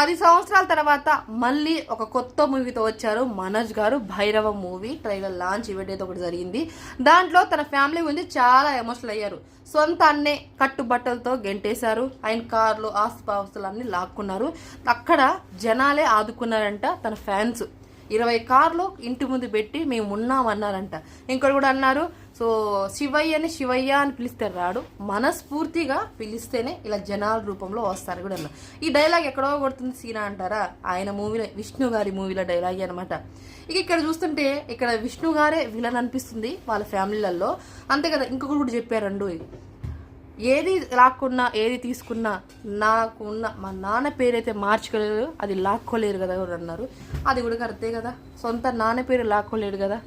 పది సంవత్సరాల తర్వాత మళ్ళీ ఒక కొత్త మూవీతో వచ్చారు Manoj garu Bhairava movie trailer launch event అయితే ఒకటి జరిగింది. దాంట్లో తన ఫ్యామిలీ గురించి చాలా ఎమోషనల్ అయ్యారు. సొంత అన్నే కట్టుబట్టలతో గెంటేశారు. ఆయన కార్లు ఆస్తుపాస్తులు అన్ని లాక్కున్నారు. అక్కడ జనాలే ఆదుకున్నారంట తన ఫ్యాన్స్. ఇరవై కార్లు ఇంటి ముందు పెట్టి మేము ఉన్నామన్నారంట ఇంకోటి కూడా అన్నారు సో శివయ్యని శివయ్య అని పిలిస్తే రాడు. మనస్ఫూర్తిగా పిలిస్తేనే ఇలా జనాల రూపంలో వస్తారు కూడా అన్నారు. ఈ డైలాగ్ ఎక్కడో కొడుతుంది సీనా అంటారా? ఆయన మూవీలో విష్ణు గారి మూవీలో డైలాగ్ అనమాట ఇక ఇక్కడ చూస్తుంటే ఇక్కడ విష్ణు గారే విలన్ అనిపిస్తుంది వాళ్ళ ఫ్యామిలీలలో అంతే కదా ఇంకొకటి కూడా చెప్పారండు. ఏది లాక్కున్నా ఏది తీసుకున్నా నాకు ఉన్న మా నాన్న పేరైతే మార్చుకోలేరు అది లాక్కోలేరు కదా కూడా అన్నారు. అది కూడా కరెక్టే కదా. సొంత నాన్న పేరు లాక్కోలేడు కదా.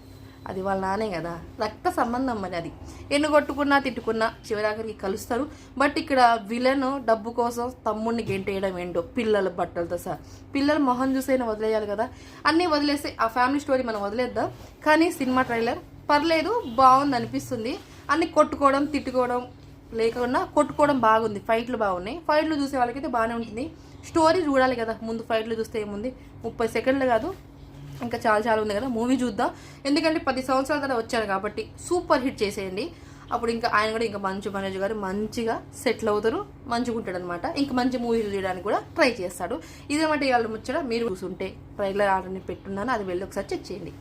అది వాళ్ళ నానే కదా. రక్త సంబంధం మరి అది. ఎన్ను కొట్టుకున్నా తిట్టుకున్నా చివరాఖరికి కలుస్తారు. బట్ ఇక్కడ విలన్ డబ్బు కోసం తమ్ముడిని గెంటేయడం ఏంటో పిల్లల బట్టలతో సహా. పిల్లల మొహం చూసైనా వదిలేయాలి కదా. అన్నీ వదిలేస్తే ఆ ఫ్యామిలీ స్టోరీ మనం వదిలేద్దాం. కానీ సినిమా ట్రైలర్ పర్లేదు బాగుంది అనిపిస్తుంది అన్ని కొట్టుకోవడం తిట్టుకోవడం లేకుండా కొట్టుకోవడం బాగుంది. ఫైట్లు బాగున్నాయి. ఫైట్లు చూసే వాళ్ళకైతే బాగానే ఉంటుంది. స్టోరీ చూడాలి కదా. ముందు ఫైట్లు చూస్తే ఏముంది? ముప్పై సెకండ్లు కాదు. ఇంకా చాలా చాలా ఉంది కదా. మూవీ చూద్దాం. ఎందుకంటే పది సంవత్సరాల తర్వాత వచ్చారు కాబట్టి సూపర్ హిట్ చేసేయండి. అప్పుడు ఇంకా ఆయన కూడా ఇంకా మంచు మనోజ్ గారు మంచిగా సెటిల్ అవుతారు. మంచిగా ఉంటాడు అనమాట ఇంకా మంచి మూవీలు చేయడానికి కూడా ట్రై చేస్తాడు. ఇదేమంటే ఇవాళ ముచ్చట. మీరు చూసుంటే ట్రైలర్ ఆర్డర్ని పెట్టున్నాను. అది వెళ్ళి ఒకసారి చెక్ చేయండి.